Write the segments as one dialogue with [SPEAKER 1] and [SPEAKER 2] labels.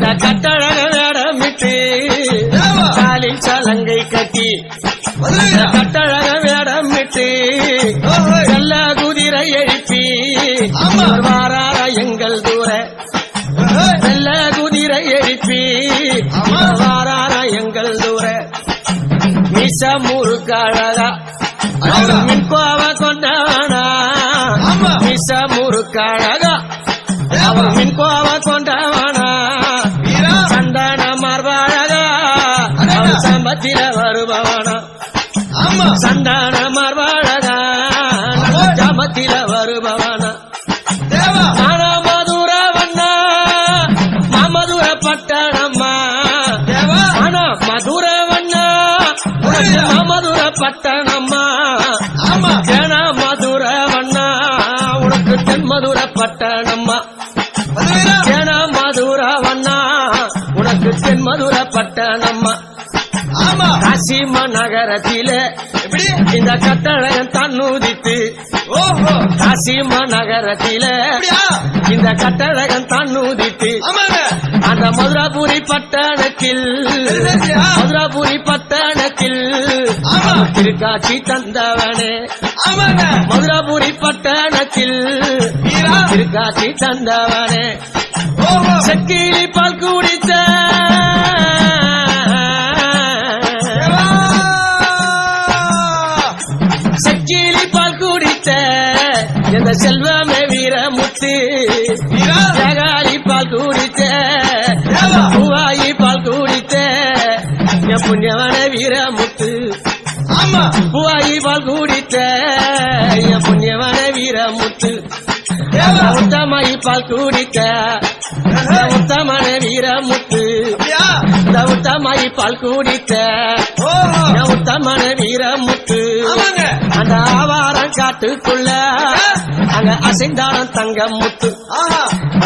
[SPEAKER 1] இந்த கட்டழக வேடமிட்டு காலில் சலங்கை கட்டி கட்டழக வேடமிட்டு செல்ல குதிரை எழுப்பி. வாரார எங்கள் தூர செல்ல குதிரை எழுப்பி. வாரார எங்கள் தூர மிச முறுக்கழகா
[SPEAKER 2] அழகா.
[SPEAKER 1] மின்கோவ சம்பத்தில வருபவனா. சந்தான மார்பாழகா
[SPEAKER 2] ஆமா.
[SPEAKER 1] சம்பத்தில வருபவனா. மான மதுர வண்ணா. மாமதுர பட்டணம்மா. மான மதுர வண்ணா. உனக்கு மாமதுர பட்டணம்மா. ஜன மதுர வண்ணா. உனக்கு தென் மதுர பட்டணம்மா. ஜன மதுர வண்ணா. உனக்கு தென் மதுர பட்டணம்மா. காசிம நகரத்திலே இந்த கட்டழகன் தன்னுதித்து காசிம நகரத்திலே இந்த கட்டழகன் தன்னுதித்து அந்த மதுராபுரி பட்டணத்தில் மதுராபுரி பட்டணத்தில். திருக்காட்சி தந்தவனே. மதுராபுரி பட்டணத்தில் திருக்காட்சி தந்தவனே. செக்கிலி பால் குடித்த எந்த செல்வமே வீரமுத்து. ஜகாலி பால் குடித்த. பூவாயி பால் குடித்த. என் புண்ணியவன வீரமுத்து. பூவாயி பால் குடித்த. என் புண்ணியவன வீரமுத்து. உத்தமாயி பால் குடித்த. உத்தமன வீரமுத்து. இந்த உத்தமாயி பால் குடித்த. உத்தமன வீரமுத்து. அந்த ஆவாரம் காட்டுக்குள்ள அங்க அசைந்தானம் தங்கம் முத்து.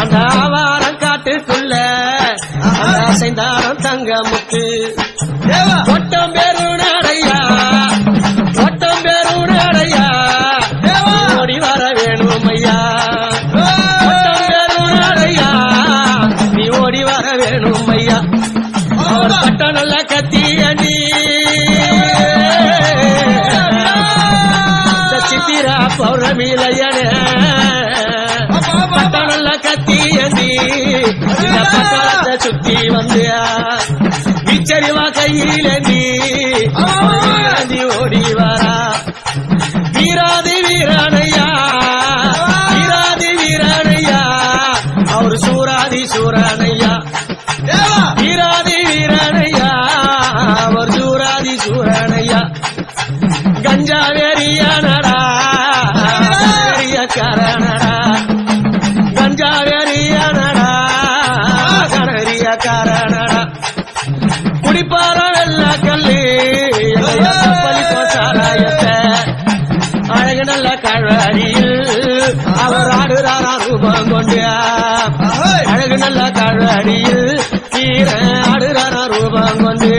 [SPEAKER 1] அந்த ஆவாரம் காட்டுக்குள்ள. அங்க அசைந்தானம் தங்கம் முத்து. ஒட்டம் பெருநடையா ஒட்டம் பெருநடையா ஓடி வர வேணும் ஐயா. ஒட்டம் பெருநடையா நீ ஓடி வர வேணும் ஐயா. அவர் பட்ட நல்ல கத்தியண்டி சித்திரா பௌர்ணமிலையனே பட்ட நல்ல கத்தியண்டி இந்த பக்கத்தை சுத்தி வந்தியா. விச்சரிவா கையில நீ நீ ஓடி வரா. வீராதி வீரானையா வீராதி வீரானையா. அவர் சூராதி சூரானையா. வீராதி வீரனையா அவர் சூராதி சூரனையா. கொண்டு. அழகு நல்ல கழறியில் கீர ஆடுறாரா ரூபம் கொண்டு.